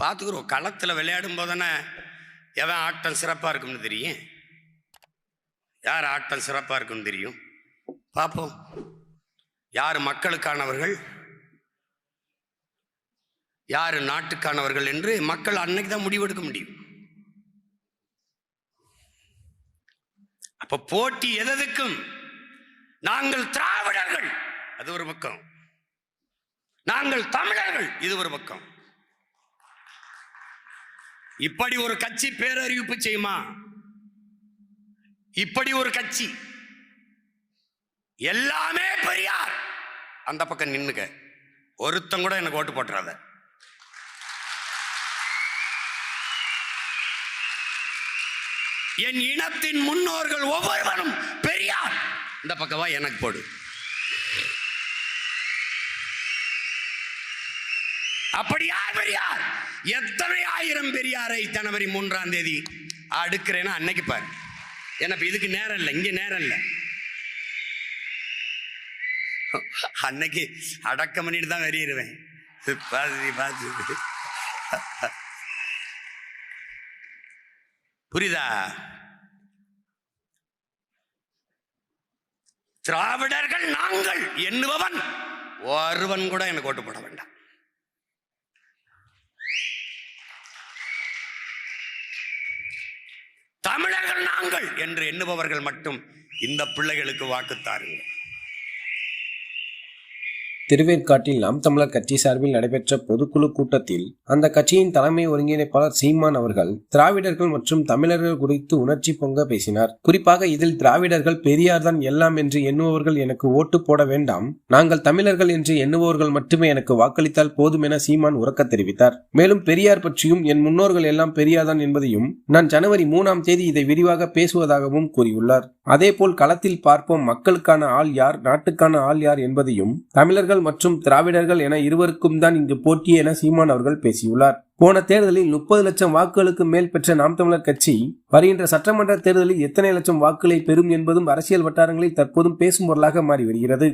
பார்த்துக்குறோம் களத்தில் விளையாடும் போதானே எவன் ஆட்டம் சிறப்பாக இருக்கும்னு தெரியும்? யார் ஆட்டம் சிறப்பாக இருக்கும்னு தெரியும்? பார்ப்போம் யார் மக்களுக்கானவர்கள்? யார் நாட்டுக்கானவர்கள் என்று மக்கள் அன்னைக்கு தான் முடிவெடுக்க முடியும். அப்ப போட்டி எதற்கும்? நாங்கள் திராவிடர்கள். அது ஒரு பக்கம். நாங்கள் தமிழர்கள். இது ஒரு பக்கம். இப்படி ஒரு கட்சி பேரறிவிப்பு செய்யுமா? இப்படி ஒரு கட்சி. எல்லாமே பெரியார். அந்த பக்கம் நின்னுக்க. ஒருத்தன் கூட எனக்கு ஓட்டு போட்டுறாத. என் இனத்தின் முன்னோர்கள் ஒவ்வொருவரும் பெரியார். இந்த பக்கவா எனக்கு போடு. அப்படி யார் பெரியார்? எத்தனை ஆயிரம் பெரியாரை ஜனவரி மூன்றாம் தேதி அடுக்கிறேன்னா அன்னைக்கு பாரு. எனக்கு இதுக்கு நேரம் இல்லை இங்க நேரம் இல்லை. அன்னைக்கு அடக்கம் பண்ணிட்டு தான் வெறியிருவேன் பார்த்து பார்த்து புரியுதா? திராவிடர்கள் நாங்கள் எண்ணுபவன். ஒருவன் கூட எனக்கு ஓட்டு போட வேண்டாம். தமிழர்கள் நாங்கள் என்று எண்ணுபவர்கள் மட்டும் இந்த பிள்ளைகளுக்கு வாக்கு தாருங்கள். திருவேற்காட்டில் நாம் தமிழர் கட்சி சார்பில் நடைபெற்ற பொதுக்குழு கூட்டத்தில் அந்த கட்சியின் தலைமை ஒருங்கிணைப்பாளர் சீமான் அவர்கள் திராவிடர்கள் மற்றும் தமிழர்கள் குறித்து உணர்ச்சி பொங்க பேசினார். குறிப்பாக இதில் திராவிடர்கள் பெரியார் தான் எல்லாம் என்று எண்ணுபவர்கள் எனக்கு ஓட்டு போட வேண்டாம். நாங்கள் தமிழர்கள் என்று எண்ணுபவர்கள் மட்டுமே எனக்கு வாக்களித்தால் போதும் என சீமான் உறக்க தெரிவித்தார். மேலும் பெரியார் பற்றியும் என் முன்னோர்கள் எல்லாம் பெரியார் தான் என்பதையும் நான் ஜனவரி மூணாம் தேதி இதை விரிவாக பேசுவதாகவும் கூறியுள்ளார். அதேபோல் களத்தில் பார்ப்போம் மக்களுக்கான ஆள் யார் நாட்டுக்கான ஆள் யார் என்பதையும் தமிழர்கள் மற்றும் திராவிடர்கள் என இருவருக்கும் தான் இங்கு போட்டி என சீமான் அவர்கள் பேசியுள்ளார். போன தேர்தலில் முப்பது லட்சம் வாக்குகளுக்கு மேல் பெற்ற நாம் தமிழர் கட்சி வருகின்ற சட்டமன்ற தேர்தலில் எத்தனை லட்சம் வாக்குகளை பெறும் என்பதும் அரசியல் வட்டாரங்களில் தற்போதும் பேசும் பொருளாக மாறி வருகிறது.